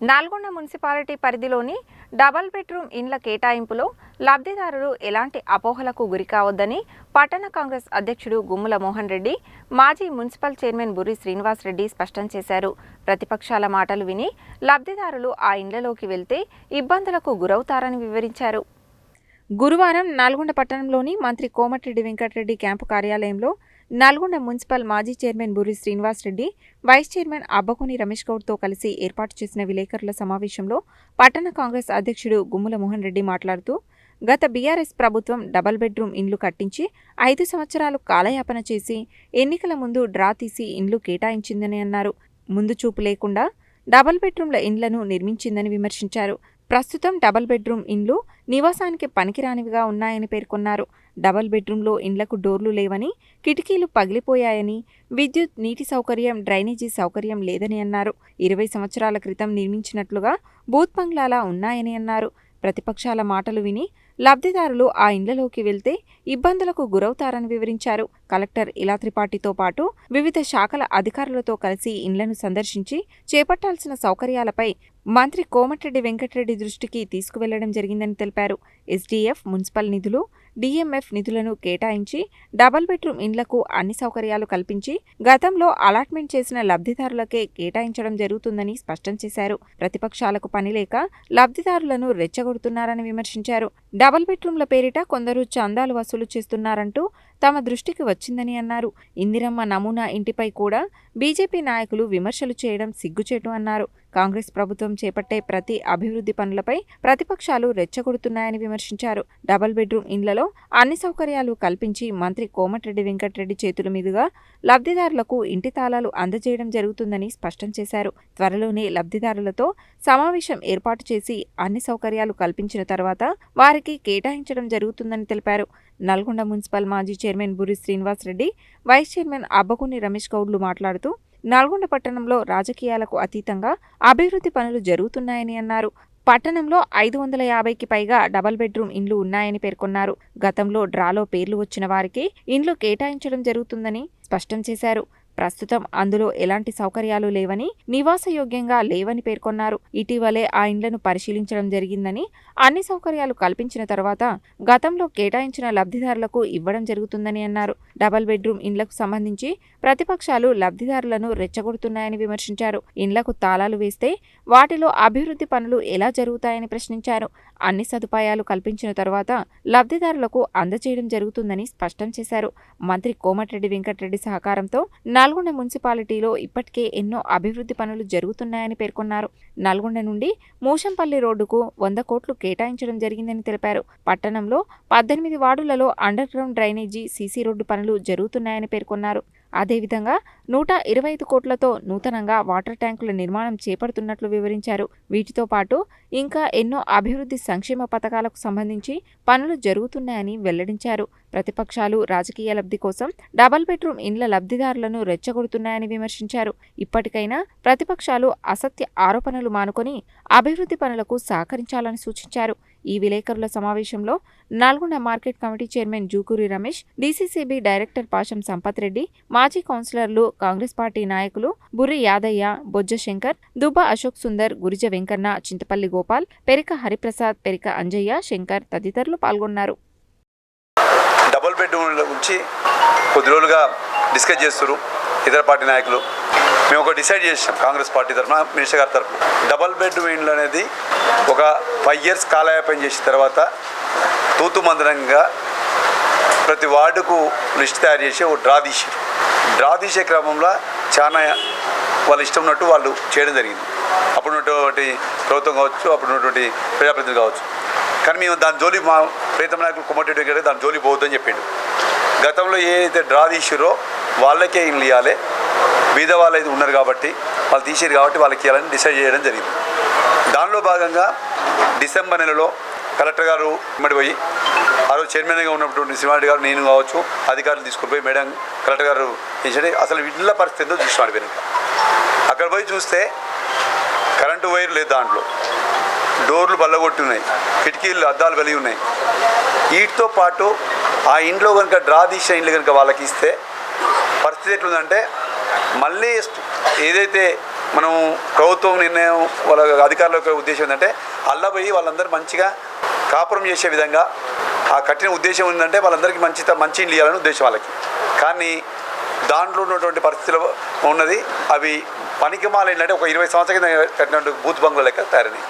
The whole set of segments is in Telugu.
నల్గొండ మున్సిపాలిటీ పరిధిలోని డబల్ బెడ్రూమ్ ఇండ్ల కేటాయింపులో లబ్ధిదారులు ఎలాంటి అపోహలకు గురికావద్దని పట్టణ కాంగ్రెస్ అధ్యక్షుడు గుమ్ముల మోహన్ రెడ్డి మాజీ మున్సిపల్ చైర్మన్ బురి శ్రీనివాస్ రెడ్డి స్పష్టం చేశారు. ప్రతిపక్షాల మాటలు విని లబ్ధిదారులు ఆ ఇండ్లలోకి వెళ్తే ఇబ్బందులకు గురవుతారని వివరించారు. గురువారం నల్గొండ పట్టణంలోని మంత్రి కోమటిరెడ్డి వెంకటరెడ్డి క్యాంపు కార్యాలయంలో నల్గొండ మున్సిపల్ మాజీ chairman Buri Srinivas Reddy vice chairman Abbakuni Ramesh గౌడ్తో కలిసి ఏర్పాటు చేసిన విలేకరుల సమావేశంలో పట్టణ కాంగ్రెస్ అధ్యక్షుడు గుమ్ముల మోహన్ రెడ్డి మాట్లాడుతూ గత బీఆర్ఎస్ ప్రభుత్వం డబల్ బెడ్రూమ్ ఇండ్లు కట్టించి ఐదు సంవత్సరాలు కాలయాపన చేసి ఎన్నికల ముందు డ్రా తీసి ఇండ్లు కేటాయించిందని అన్నారు. ముందు చూపు లేకుండా డబల్ బెడ్రూమ్ల ఇండ్లను నిర్మించిందని విమర్శించారు. ప్రస్తుతం డబల్ బెడ్రూమ్ ఇండ్లు నివాసానికి పనికిరానివిగా ఉన్నాయని పేర్కొన్నారు. డబల్ బెడ్రూమ్లో ఇండ్లకు డోర్లు లేవని కిటికీలు పగిలిపోయాయని విద్యుత్ నీటి సౌకర్యం డ్రైనేజీ సౌకర్యం లేదని అన్నారు. ఇరవై సంవత్సరాల క్రితం నిర్మించినట్లుగా బూత్ బంగ్లాలా ఉన్నాయని అన్నారు. ప్రతిపక్షాల మాటలు విని లబ్ధిదారులు ఆ ఇండ్లలోకి వెళ్తే ఇబ్బందులకు గురవుతారని వివరించారు. కలెక్టర్ ఇలా త్రిపాఠితో పాటు వివిధ శాఖల అధికారులతో కలిసి ఇండ్లను సందర్శించి చేపట్టాల్సిన సౌకర్యాలపై మంత్రి కోమటిరెడ్డి వెంకటరెడ్డి దృష్టికి తీసుకువెళ్ళడం జరిగిందని తెలిపారు. ఎస్డీఎఫ్ మున్సిపల్ నిధులు డీఎంఎఫ్ నిధులను కేటాయించి డబల్ బెడ్రూమ్ ఇండ్లకు అన్ని సౌకర్యాలు కల్పించి గతంలో అలాట్మెంట్ చేసిన లబ్ధిదారులకే కేటాయించడం జరుగుతుందని స్పష్టం చేశారు. ప్రతిపక్షాలకు పనిలేక లబ్ధిదారులను రెచ్చగొడుతున్నారని విమర్శించారు. డబల్ బెడ్రూమ్ల పేరిట కొందరు చందాలు వసూలు చేస్తున్నారంటూ తమ దృష్టికి వచ్చిందని అన్నారు. ఇందిరమ్మ నమూనా ఇంటిపై కూడా బీజేపీ నాయకులు విమర్శలు చేయడం సిగ్గుచేటు అన్నారు. కాంగ్రెస్ ప్రభుత్వం చేపట్టే ప్రతి అభివృద్ధి పనులపై ప్రతిపక్షాలు రెచ్చగొడుతున్నాయని విమర్శించారు. డబల్ బెడ్రూమ్ ఇండ్లలో అన్ని సౌకర్యాలు కల్పించి మంత్రి కోమటిరెడ్డి వెంకటరెడ్డి చేతుల మీదుగా లబ్ధిదారులకు ఇంటి తాళాలు అందజేయడం జరుగుతుందని స్పష్టం చేశారు. త్వరలోనే లబ్ధిదారులతో సమావేశం ఏర్పాటు చేసి అన్ని సౌకర్యాలు కల్పించిన తర్వాత వారికి కేటాయించడం జరుగుతుందని తెలిపారు. నల్గొండ మున్సిపల్ మాజీ chairman Buri Srinivas Reddy vice chairman Abbakuni Ramesh గౌడ్లు మాట్లాడుతూ నల్గొండ పట్టణంలో రాజకీయాలకు అతీతంగా అభివృద్ధి పనులు జరుగుతున్నాయని అన్నారు. పట్టణంలో ఐదు వందల యాభైకి పైగా డబల్ బెడ్రూమ్ ఇండ్లు ఉన్నాయని పేర్కొన్నారు. గతంలో డ్రాలో పేర్లు వచ్చిన వారికి ఇండ్లు కేటాయించడం జరుగుతుందని స్పష్టం చేశారు. ప్రస్తుతం అందులో ఎలాంటి సౌకర్యాలు లేవని నివాసయోగ్యంగా లేవని పేర్కొన్నారు. ఇటీవలే ఆ ఇండ్లను పరిశీలించడం జరిగిందని అన్ని సౌకర్యాలు కల్పించిన తర్వాత గతంలో కేటాయించిన లబ్ధిదారులకు ఇవ్వడం జరుగుతుందని అన్నారు. డబల్ బెడ్రూమ్ ఇండ్లకు సంబంధించి ప్రతిపక్షాలు లబ్ధిదారులను రెచ్చగొడుతున్నాయని విమర్శించారు. ఇండ్లకు తాళాలు వేస్తే వాటిలో అభివృద్ధి పనులు ఎలా జరుగుతాయని ప్రశ్నించారు. అన్ని సదుపాయాలు కల్పించిన తర్వాత లబ్ధిదారులకు అందజేయడం జరుగుతుందని స్పష్టం చేశారు. మంత్రి కోమటిరెడ్డి వెంకటరెడ్డి సహకారంతో నల్గొండ మున్సిపాలిటీలో ఇప్పటికే ఎన్నో అభివృద్ధి పనులు జరుగుతున్నాయని పేర్కొన్నారు. నల్గొండ నుండి మూషంపల్లి రోడ్డుకు వంద కోట్లు కేటాయించడం జరిగిందని తెలిపారు. పట్టణంలో పద్దెనిమిది వార్డులలో underground drainage CC road పనులు జరుగుతున్నాయని పేర్కొన్నారు. అదేవిధంగా నూట ఇరవై ఐదు కోట్లతో నూతనంగా వాటర్ ట్యాంకుల నిర్మాణం చేపడుతున్నట్లు వివరించారు. వీటితో పాటు ఇంకా ఎన్నో అభివృద్ధి సంక్షేమ పథకాలకు సంబంధించి పనులు జరుగుతున్నాయని వెల్లడించారు. ప్రతిపక్షాలు రాజకీయ లబ్ధి కోసం డబల్ బెడ్రూమ్ ఇండ్ల లబ్ధిదారులను రెచ్చగొడుతున్నాయని విమర్శించారు. ఇప్పటికైనా ప్రతిపక్షాలు అసత్య ఆరోపణలు మానుకొని అభివృద్ధి పనులకు సహకరించాలని సూచించారు. ఈ విలేకరుల సమావేశంలో Nalgonda market committee chairman Jukuri Ramesh DCCB director Pasham Sampath Reddy మాజీ కౌన్సిలర్లు కాంగ్రెస్ పార్టీ నాయకులు బుర్రి యాదయ్య బొజ్జ శంకర్ దుబ్బ అశోక్ సుందర్ గురిజ వెంకన్న చింతపల్లి గోపాల్ పెరిక హరిప్రసాద్ పెరిక అంజయ్య శంకర్ తదితరులు పాల్గొన్నారు. డబుల్ బెడ్రూమ్ గురించి కొద్ది రోజులుగా డిస్కస్ చేస్తున్నారు ఇతర పార్టీ నాయకులు. మేము ఒక డిసైడ్ చేసాం కాంగ్రెస్ పార్టీ తరఫున మినిస్టర్ గారి తరఫున. డబల్ బెడ్రూమ్ ఇండ్లు అనేది ఒక ఫైవ్ ఇయర్స్ కాలయాపన చేసిన తర్వాత తూతు మందిరంగా ప్రతి వార్డుకు లిస్ట్ తయారు చేసి ఒక డ్రా తీసారు. డ్రా తీసే క్రమంలో చాలా వాళ్ళ ఇష్టం ఉన్నట్టు వాళ్ళు చేయడం జరిగింది. అప్పుడు ఉన్నటువంటి ప్రభుత్వం కావచ్చు అప్పుడు ఉన్నటువంటి ప్రజాప్రతినిధులు కావచ్చు. కానీ మేము దాని జోలి మా ప్రీతం నాయకులు కుమ్మటి గారు దాని జోలి పోవద్దని చెప్పిండు. గతంలో ఏదైతే డ్రా తీసిరో వాళ్ళకే ఇల్లు ఇవ్వాలి బీద వాళ్ళు అయితే ఉన్నారు కాబట్టి వాళ్ళు తీసేరు కాబట్టి వాళ్ళకి ఇవ్వాలని డిసైడ్ చేయడం జరిగింది. దానిలో భాగంగా డిసెంబర్ నెలలో కలెక్టర్ గారు ఇమ్మడి పోయి ఆ రోజు చైర్మన్గా ఉన్నటువంటి శ్రీమారెడ్డి గారు నేను కావచ్చు అధికారులు తీసుకుని పోయి మేడం కలెక్టర్ గారు ఏంటంటే అసలు ఇళ్ళ పరిస్థితితో చూసినాడు వెనుక. అక్కడ పోయి చూస్తే కరెంటు వైర్ లేదు దాంట్లో. డోర్లు బల్లగొట్టి ఉన్నాయి కిటికీలు అద్దాలు కలిగి ఉన్నాయి. వీటితో పాటు ఆ ఇంట్లో కనుక డ్రా తీసిన ఇండ్లు కనుక వాళ్ళకి ఇస్తే పరిస్థితి ఎట్లుందంటే మళ్ళీ ఏదైతే మనం ప్రభుత్వం నిర్ణయం వాళ్ళ అధికారుల యొక్క ఉద్దేశం ఏంటంటే అల్లబోయి వాళ్ళందరూ మంచిగా కాపురం చేసే విధంగా ఆ కఠిన ఉద్దేశం ఏంటంటే వాళ్ళందరికీ మంచి మంచి ఇల్లు ఇవ్వాలని ఉద్దేశం వాళ్ళకి. కానీ దాంట్లో ఉన్నటువంటి పరిస్థితులు ఉన్నది అవి పనికిమాల ఏంటంటే ఒక ఇరవై సంవత్సరాల కింద కట్టినటువంటి బూత్ బంగ్లా లెక్క తయారైనాయి.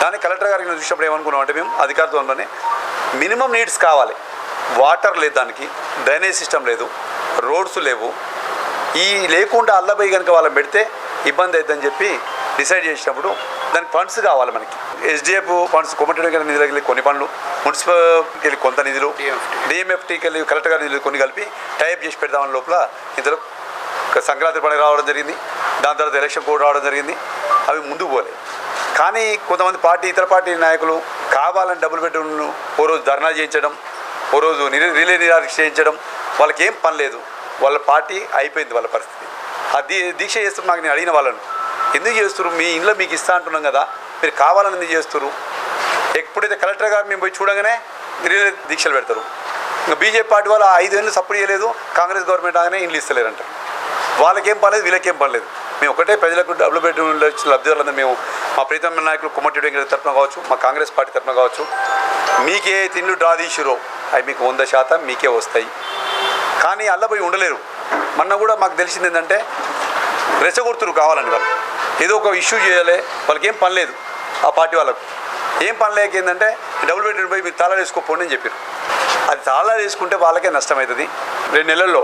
దాన్ని కలెక్టర్ గారికి చూసినప్పుడు ఏమనుకున్నాం అంటే మేము అధికారులతోనే మినిమం నీడ్స్ కావాలి. వాటర్ లేదు దానికి డ్రైనేజ్ సిస్టమ్ లేదు రోడ్స్ లేవు ఈ లేకుండా అల్లబోయి కనుక వాళ్ళని పెడితే ఇబ్బంది అవుతుందని చెప్పి డిసైడ్ చేసినప్పుడు దానికి ఫండ్స్ కావాలి మనకి. ఎస్డిఎఫ్ ఫండ్స్ కొమ్మటి నిధులకి వెళ్ళి కొన్ని పనులు మున్సిపల్కి వెళ్ళి కొంత నిధులు డిఎంఎఫ్టీకి వెళ్ళి కలెక్టర్ గారి నిధులు కొన్ని కలిపి టైప్ చేసి పెడదామని లోపల ఇంతలో సంక్రాంతి పండుగ రావడం జరిగింది దాని తర్వాత ఎలక్షన్ కోడ్ రావడం జరిగింది అవి ముందుకు పోలే. కానీ కొంతమంది పార్టీ ఇతర పార్టీ నాయకులు కావాలని డబ్బులు పెట్టి ఓ రోజు ధర్నా చేయించడం ఓ రోజు రిలే నిరాక్ష చేయించడం వాళ్ళకి ఏం పని లేదు. వాళ్ళ పార్టీ అయిపోయింది వాళ్ళ పరిస్థితి. ఆ దీ దీక్ష చేస్తున్న నాకు నేను అడిగిన వాళ్ళను ఎందుకు చేస్తున్నారు మీ ఇంట్లో మీకు ఇస్తా అంటున్నాం కదా మీరు కావాలని ఎందుకు చేస్తున్నారు ఎప్పుడైతే కలెక్టర్ గారు మేము పోయి చూడగానే రిలే దీక్షలు పెడతారు. ఇంకా బీజేపీ పార్టీ వాళ్ళు ఆ ఐదు ఏళ్ళు సపోర్ట్ చేయలేదు కాంగ్రెస్ గవర్నమెంట్ ఆగానే ఇండ్లు ఇస్తలేరంటారు వాళ్ళకేం పర్లేదు వీళ్ళకేం పర్లేదు. మేము ఒకటే ప్రజలకు డబ్బులు వచ్చిన లబ్ధిదారులందరూ మేము మా ప్రీతమ నాయకులు కుమ్మటి వెంకట తరఫున కావచ్చు మా కాంగ్రెస్ పార్టీ తరఫున కావచ్చు మీకే తిండ్లు డ్రా తీసిరో అవి మీకు వంద శాతం మీకే వస్తాయి. కానీ అల్లబోయి ఉండలేరు. మొన్న కూడా మాకు తెలిసింది ఏంటంటే రెచ్చగొడుతురు కావాలని వాళ్ళు. ఏదో ఒక ఇష్యూ చేయాలి వాళ్ళకి ఏం పని లేదు ఆ పార్టీ వాళ్ళకు. ఏం పని లేక ఏంటంటే డబుల్ బెడ్రూమ్ పోయి మీరు తాళాలు వేసుకోపోండి అని చెప్పారు. అది తాళాలు వేసుకుంటే వాళ్ళకే నష్టమవుతుంది రెండు నెలల్లో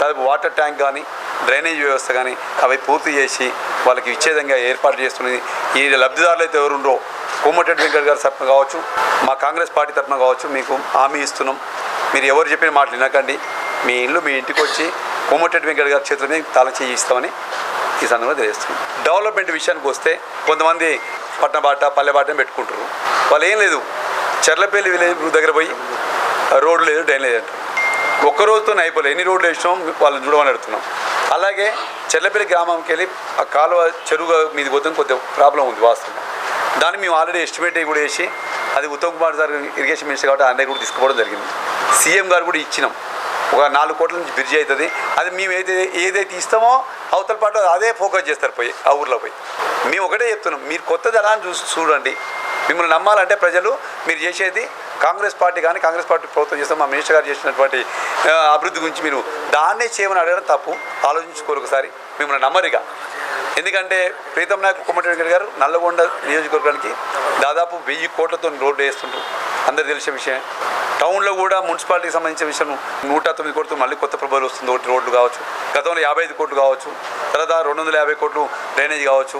దాదాపు వాటర్ ట్యాంక్ కానీ డ్రైనేజ్ వ్యవస్థ కానీ అవి పూర్తి చేసి వాళ్ళకి ఇచ్చే విధంగా ఏర్పాటు చేస్తున్నది. ఈ లబ్ధిదారులు అయితే ఎవరుండో కోమటిరెడ్డి వెంకట్ గారి తరఫున కావచ్చు మా కాంగ్రెస్ పార్టీ తరఫున కావచ్చు మీకు హామీ ఇస్తున్నాం. మీరు ఎవరు చెప్పిన మాటలు వినకండి. మీ ఇల్లు మీ ఇంటికి వచ్చి కోమటిరెడ్డి వెంకట గారి చేతుల మీద తాళం చేయి ఇస్తామని ఈ సందర్భంగా తెలియజేస్తుంది డెవలప్మెంట్ విషయానికి వస్తే కొంతమంది పట్టణ బాట పల్లె బాటని పెట్టుకుంటారు. వాళ్ళు ఏం లేదు. చెర్లపల్లి విలేజ్ దగ్గర పోయి రోడ్లు లేదు డ్రైన్ లేదు అంటారు. ఒక్క రోజుతో అయిపోలేదు. ఎన్ని రోడ్లు వేసినాం వాళ్ళని చూడమని అడుగుతున్నాం. అలాగే చెర్లపల్లి గ్రామంకి వెళ్ళి ఆ కాలువ చెరువు మీది పోతే కొద్దిగా ప్రాబ్లం ఉంది వాస్తవంగా. దాన్ని మేము ఆల్రెడీ ఎస్టిమేట్ కూడా వేసి అది Uttam Kumar sir irrigation minister కాబట్టి ఆయన కూడా తీసుకోవడం జరిగింది. సీఎం గారు కూడా ఇచ్చినాం. ఒక నాలుగు కోట్ల నుంచి బ్రిడ్జ్ అవుతుంది. అది మేము ఏదైతే ఏదైతే ఇస్తామో అవతల పాటు అదే ఫోకస్ చేస్తారు పోయి ఆ ఊర్లో పోయి. మేము ఒకటే చెప్తున్నాం మీరు కొత్తది ఎలా చూసి చూడండి. మిమ్మల్ని నమ్మాలంటే ప్రజలు మీరు చేసేది కాంగ్రెస్ పార్టీ కానీ కాంగ్రెస్ పార్టీ ప్రభుత్వం చేస్తాం మా మినిస్టర్ గారు చేసినటువంటి అభివృద్ధి గురించి మీరు దాన్నే చేయమని అడగడం తప్పు. ఆలోచించుకోరు ఒకసారి మిమ్మల్ని నమ్మరిగా ఎందుకంటే ప్రీతం నాయక్ కుమ్మటి గారు నల్లగొండ నియోజకవర్గానికి దాదాపు వెయ్యి కోట్లతో రోడ్డు వేస్తుంటారు అందరు తెలిసే విషయం టౌన్లో కూడా మున్సిపాలిటీకి సంబంధించిన విషయం నూట తొమ్మిది కోట్లు మళ్ళీ కొత్త ప్రభుత్వాలు వస్తుంది ఒకటి రోడ్లు కావచ్చు గతంలో యాభై ఐదు కోట్లు కావచ్చు తర్వాత రెండు వందల యాభై కోట్లు డ్రైనేజ్ కావచ్చు.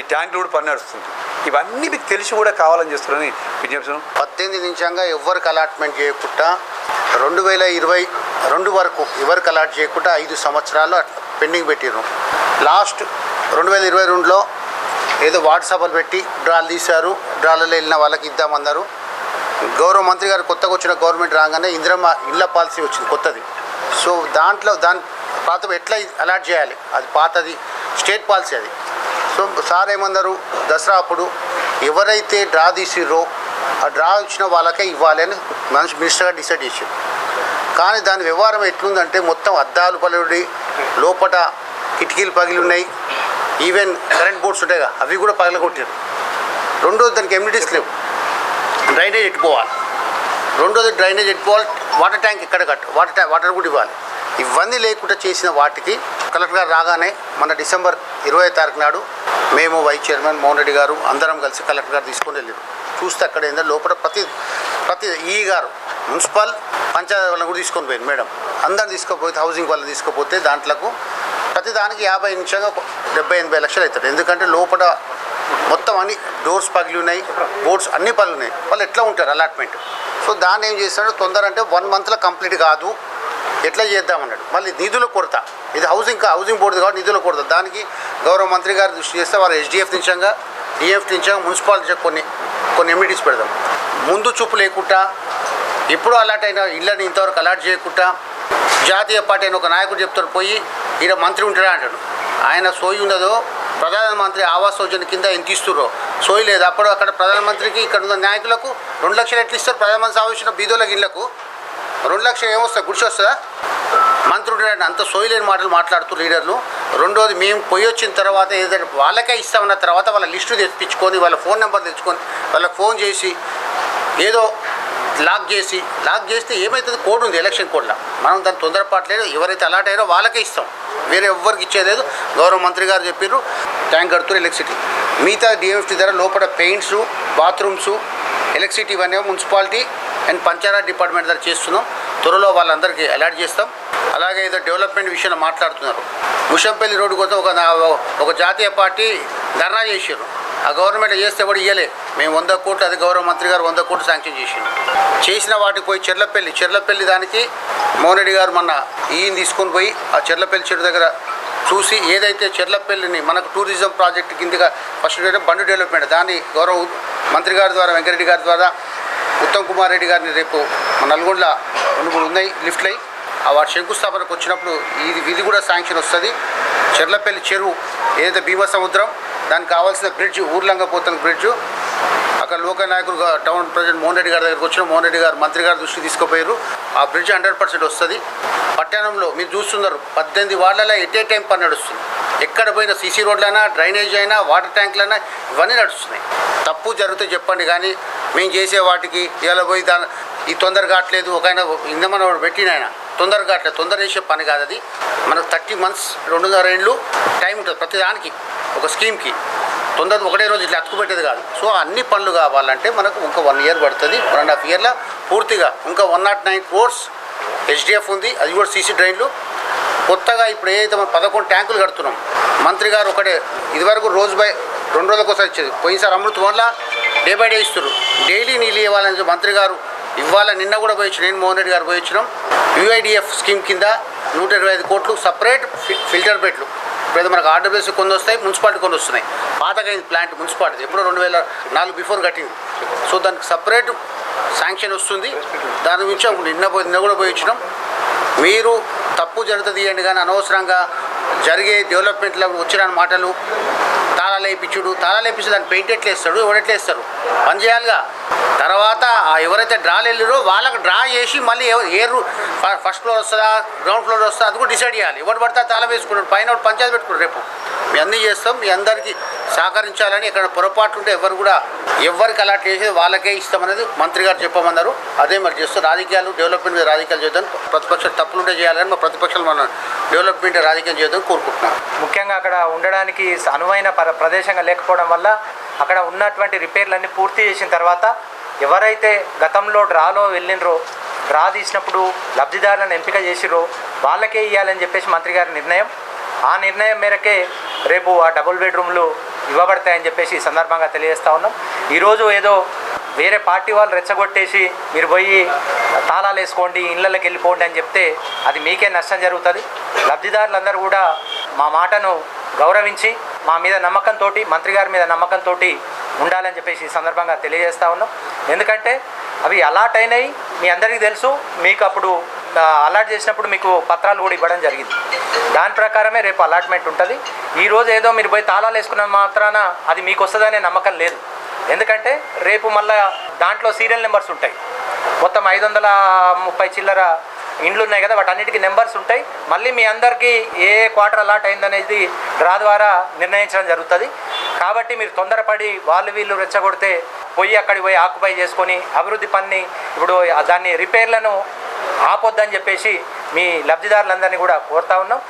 ఈ ట్యాంకులు కూడా పని నడుస్తుంది ఇవన్నీ మీకు తెలిసి కూడా కావాలని చేస్తున్నారని విజ్ఞప్తి. పద్దెనిమిది నిమిషంగా ఎవరికి అలాట్మెంట్ చేయకుండా రెండు వేల ఇరవై రెండు వరకు ఎవరికి అలాట్ చేయకుండా ఐదు సంవత్సరాలు అట్లా పెండింగ్ పెట్టిర్రు. లాస్ట్ రెండు వేల ఇరవై రెండులో ఏదో వాట్సాప్లు పెట్టి డ్రాలు తీశారు. డ్రాలలో వెళ్ళిన వాళ్ళకి ఇద్దామన్నారు. గౌరవ మంత్రి గారు కొత్తగా వచ్చిన గవర్నమెంట్ రాగానే ఇందిరమ్మ ఇళ్ళ పాలసీ వచ్చింది కొత్తది. సో దాంట్లో దాని పాత ఎట్లా అలాట్ చేయాలి? అది పాతది స్టేట్ పాలసీ అది. సో సార్ ఏమన్నారు? దసరా అప్పుడు ఎవరైతే డ్రా తీసిర్రో ఆ డ్రా ఇచ్చిన వాళ్ళకే ఇవ్వాలి అని మనిషి మినిస్టర్గా డిసైడ్ చేశారు కానీ దాని వ్యవహారం ఎట్లుందంటే మొత్తం అద్దాలు పలుడి లోపట కిటికీలు పగిలి ఉన్నాయి. ఈవెన్ కరెంట్ బోర్డ్స్ ఉంటాయిగా అవి కూడా పగలగొట్టారు. రెండోది దానికి ఎమ్యూనిటీస్ లేవు. డ్రైనేజ్ ఎట్టుకోవాలి. రెండోది డ్రైనేజ్ ఎట్టుకోవాలి వాటర్ ట్యాంక్ ఇక్కడ కట్టు వాటర్ ట్యాంక్ వాటర్ కూడా ఇవ్వాలి. ఇవన్నీ లేకుండా చేసిన వాటికి కలెక్టర్ గారు రాగానే మన డిసెంబర్ ఇరవై తారీఖు నాడు మేము వైస్ చైర్మన్ మోహన్ రెడ్డి గారు అందరం కలిసి కలెక్టర్ గారు తీసుకొని వెళ్ళారు. చూస్తే అక్కడ ఏందో లోపల ప్రతి ప్రతి ఈ గారు మున్సిపల్ పంచాయతీ వాళ్ళని కూడా తీసుకొని పోయింది మేడం. అందరిని తీసుకుపోతే హౌసింగ్ వాళ్ళని తీసుకుపోతే దాంట్లో ప్రతిదానికి యాభై నిమిషంగా డెబ్బై ఎనభై లక్షలు అవుతారు ఎందుకంటే లోపల మొత్తం అన్ని డోర్స్ పగిలి ఉన్నాయి బోర్డ్స్ అన్ని పగిలి ఉన్నాయి. వాళ్ళు ఎట్లా ఉంటారు అలాట్మెంట్? సో దాన్ని ఏం చేస్తాడు? తొందర అంటే వన్ మంత్లో కంప్లీట్ కాదు. ఎట్లా చేద్దామన్నాడు మళ్ళీ నిధుల కొరత. ఇది హౌసింగ్ హౌసింగ్ బోర్డు కాబట్టి నిధుల కొరత. దానికి గౌరవ మంత్రి గారు దృష్టి చేస్తే వాళ్ళు ఎస్డిఎఫ్ నిమిషంగా డిఎఫ్ నించంగా మున్సిపాలిటీ కొన్ని కొన్ని ఎమ్యూనిటీస్ పెడదాం. ముందు చూపు లేకుండా ఎప్పుడూ అలాట్ అయిన ఇళ్ళని ఇంతవరకు అలాట్ చేయకుండా జాతీయ పార్టీ అని ఒక నాయకుడు చెప్తారు పోయి ఈయన మంత్రి ఉంటాడా అంటాడు. ఆయన సోయి ఉండదో ప్రధానమంత్రి ఆవాస్ యోజన కింద ఎంత ఇస్తుర్రో. సోయి లేదు. అప్పుడు అక్కడ ప్రధానమంత్రికి ఇక్కడ ఉన్న నాయకులకు రెండు లక్షలు ఎట్లా ఇస్తారు? ప్రధానమంత్రి ఆలోచన బీదోలకు ఇళ్ళకు రెండు లక్షలు ఏమొస్తుంది గుడిసి వస్తుందా మంత్రుడు అంత సోయి లేని మాటలు మాట్లాడుతూ లీడర్లు. రెండోది మేము పోయి వచ్చిన తర్వాత ఏదైనా వాళ్ళకే ఇస్తామన్న తర్వాత వాళ్ళ లిస్టు తెప్పించుకొని వాళ్ళ ఫోన్ నెంబర్ తెచ్చుకొని వాళ్ళకి ఫోన్ చేసి ఏదో లాక్ చేసి లాక్ చేస్తే ఏమవుతుంది కోడ్ ఉంది ఎలక్షన్ కోడ్లో. మనం దాని తొందరపాటు లేదు. ఎవరైతే అలాట్ అయ్యారో వాళ్ళకే ఇస్తాం. వేరే ఎవ్వరికి ఇచ్చేది లేదు. గౌరవ మంత్రి గారు చెప్పారు ట్యాంక్ కడుతున్నారు ఎలక్ట్రిసిటీ. మిగతా డిఎఫ్టీ ధర లోపల పెయింట్స్ బాత్రూమ్స్ ఎలక్ట్రిసిటీ ఇవన్నీ మున్సిపాలిటీ అండ్ పంచాయత్ డిపార్ట్మెంట్ దగ్గర చేస్తున్నాం. త్వరలో వాళ్ళందరికీ అలర్ట్ చేస్తాం. అలాగే ఏదో డెవలప్మెంట్ విషయంలో మాట్లాడుతున్నారు. ముషంపల్లి రోడ్డు కోసం ఒక ఒక జాతీయ పార్టీ ధర్నా చేశారు ఆ గవర్నమెంట్ చేస్తే కూడా ఇవ్వలే మేము వంద కోట్లు అది గౌరవ మంత్రి గారు వంద కోట్లు శాంక్షన్ చేసిండు. చేసిన వాటికి పోయి చెర్లపల్లి చెర్లపల్లి దానికి మోనరెడ్డి గారు మొన్న ఈయన తీసుకొని పోయి ఆ చెర్లపల్లి చెరువు దగ్గర చూసి ఏదైతే చెర్లపల్లిని మనకు టూరిజం ప్రాజెక్ట్ కిందగా ఫస్ట్ బండి డెవలప్మెంట్ దాన్ని గౌరవ మంత్రి గారి ద్వారా వెంకరెడ్డి గారి ద్వారా ఉత్తమ్ కుమార్ రెడ్డి గారిని రేపు మన రెండు మూడు ఉన్నాయి లిఫ్ట్లు అయి ఆ వాటి శంకుస్థాపనకు వచ్చినప్పుడు ఇది ఇది కూడా శాంక్షన్ వస్తుంది. చెర్లపల్లి చెరువు ఏదైతే భీమ సముద్రం దానికి కావాల్సిన బ్రిడ్జ్ ఊర్లంగపోతున్న బ్రిడ్జ్. అక్కడ లోక నాయకులు టౌన్ ప్రజెంట్ మోహన్ రెడ్డి గారి దగ్గరకు వచ్చిన మోహన్ రెడ్డి గారు మంత్రి గారు దృష్టి తీసుకుపోయారు ఆ బ్రిడ్జ్ హండ్రెడ్ పర్సెంట్ వస్తుంది. పట్టణంలో మీరు చూస్తున్నారు పద్దెనిమిది వార్డులలో ఎట్ ఏ టైం పని నడుస్తుంది. ఎక్కడ పోయినా సీసీ రోడ్లైనా డ్రైనేజ్ అయినా వాటర్ ట్యాంకులైనా ఇవన్నీ నడుస్తున్నాయి. తప్పు జరిగితే చెప్పండి కానీ మేము చేసే వాటికి ఇలా పోయి దాని ఈ తొందర కావట్లేదు. ఒక ఆయన ఇందమన పెట్టిన ఆయన. తొందర కావట్లేదు. తొందర చేసే పని కాదు అది మనకు థర్టీ మంత్స్ రెండున్నర ఏళ్ళు టైం ఉంటుంది ప్రతిదానికి. ఒక స్కీమ్కి తొందర ఒకటే రోజు ఇట్లా అతుకుపెట్టేది కాదు. సో అన్ని పనులు కావాలంటే మనకు ఇంకా వన్ ఇయర్ పడుతుంది. వన్ అండ్ హాఫ్ ఇయర్లో పూర్తిగా. ఇంకా one naught nine crores HDF ఉంది. అది కూడా సీసీ డ్రైన్లు. కొత్తగా ఇప్పుడు ఏదైతే మనం పదకొండు ట్యాంకులు కడుతున్నాం. మంత్రి గారు ఒకటే. ఇదివరకు రోజు బై రెండు రోజులకు ఒకసారి ఇచ్చేది. పోయినసారి అమృత్ వల్ల డే బై డే ఇస్తారు డైలీ నీళ్ళు ఇవ్వాలని మంత్రి గారు ఇవాళ నిన్న కూడా పోయి నేను మోహన్ రెడ్డి గారు పోయించినాం వచ్చినాం. యుఐడిఎఫ్ స్కీమ్ కింద నూట ఇరవై ఐదు కోట్లు సపరేట్ ఫిల్టర్ బెడ్లు. ఇప్పుడు మనకు ఆర్డబ్ల్యూసీ కొన్ని వస్తాయి మున్సిపాలిటీ కొన్ని వస్తున్నాయి. పాతగా ప్లాంట్ మున్సిపాలిటీ ఎప్పుడో రెండు వేల నాలుగు బిఫోర్ కట్టింది. సో దానికి సపరేట్ శాంక్షన్ వస్తుంది. దాని గురించి అప్పుడు నిన్న పోయి నిన్న కూడా పోయి మీరు తప్పు జరుగుతుంది అండి కానీ అనవసరంగా జరిగే డెవలప్మెంట్లో వచ్చిన మాటలు తాళాలు వేయించుడు తాళాలు వేయించి దాన్ని పెయింట్ ఎట్లా వేస్తాడు ఎవడెట్లా వేస్తారు? పని చేయాలిగా. తర్వాత ఎవరైతే డ్రాలు వెళ్ళారో వాళ్ళకి డ్రా చేసి మళ్ళీ ఏ రూ ఫ- ఫస్ట్ ఫ్లోర్ వస్తుందా గ్రౌండ్ ఫ్లోర్ వస్తుందా అది కూడా డిసైడ్ చేయాలి. ఎవరు పడితే ఆ తాళం వేసుకుంటాడు పైన పంచాయతీ పెట్టుకుంటారు రేపు. మీ చేస్తాం మీ అందరికీ సహకరించాలని ఇక్కడ పొరపాటు ఉంటే ఎవరు కూడా ఎవరికి అలాట్ చేసేది వాళ్ళకే ఇస్తామనేది మంత్రి గారు చెప్పమన్నారు. అదే మరి చేస్తూ రాజకీయాలు డెవలప్మెంట్ మీద రాజకీయాలు చేద్దాం ప్రతిపక్షాలు తప్పులుంటే చేయాలని మా ప్రతిపక్షాలు మన డెవలప్మెంట్ రాజకీయం చేద్దాం కోరుకుంటున్నాం. ముఖ్యంగా అక్కడ ఉండడానికి అనువైన ప్రదేశంగా లేకపోవడం వల్ల అక్కడ ఉన్నటువంటి రిపేర్లన్నీ పూర్తి చేసిన తర్వాత ఎవరైతే గతంలో డ్రాలో వెళ్ళినరో డ్రా తీసినప్పుడు లబ్ధిదారులను ఎంపిక చేసిరో వాళ్ళకే ఇవ్వాలని చెప్పేసి మంత్రి గారి నిర్ణయం ఆ నిర్ణయం మేరకే రేపు ఆ డబుల్ బెడ్రూమ్లు ఇవ్వబడతాయని చెప్పేసి ఈ సందర్భంగా తెలియజేస్తా ఉన్నాం. ఈరోజు ఏదో వేరే పార్టీ వాళ్ళు రెచ్చగొట్టేసి మీరు పోయి తాళాలు వేసుకోండి ఇళ్ళకి వెళ్ళిపోండి అని చెప్తే అది మీకే నష్టం జరుగుతుంది. లబ్ధిదారులందరూ కూడా మా మాటను గౌరవించి మా మీద నమ్మకంతో మంత్రి గారి మీద నమ్మకంతో ఉండాలని చెప్పేసి ఈ సందర్భంగా తెలియజేస్తా ఉన్నాం. ఎందుకంటే అవి అలాట్ అయినాయి మీ అందరికీ తెలుసు మీకు అప్పుడు అలాట్ చేసినప్పుడు మీకు పత్రాలు కూడా ఇవ్వడం జరిగింది. దాని ప్రకారమే రేపు అలాట్మెంట్ ఉంటుంది. ఈరోజు ఏదో మీరు పోయి తాళాలు వేసుకున్న మాత్రాన అది మీకు వస్తుందనే నమ్మకం లేదు. ఎందుకంటే రేపు మళ్ళా దాంట్లో సీరియల్ నెంబర్స్ ఉంటాయి. మొత్తం ఐదు వందల ముప్పై చిల్లర ఇండ్లు ఉన్నాయి కదా వాటన్నిటికీ నెంబర్స్ ఉంటాయి. మళ్ళీ మీ అందరికీ ఏ క్వార్టర్ అలాట్ అయిందనేది డ్రా ద్వారా నిర్ణయించడం జరుగుతుంది. కాబట్టి మీరు తొందరపడి వాళ్ళు వీళ్ళు రెచ్చగొడితే పోయి అక్కడికి పోయి ఆక్యుపై చేసుకొని అభివృద్ధి పని ఇప్పుడు దాన్ని రిపేర్లను ఆపొద్దని చెప్పేసి మీ లబ్ధిదారులందరినీ కూడా కోరుతా ఉన్నాం.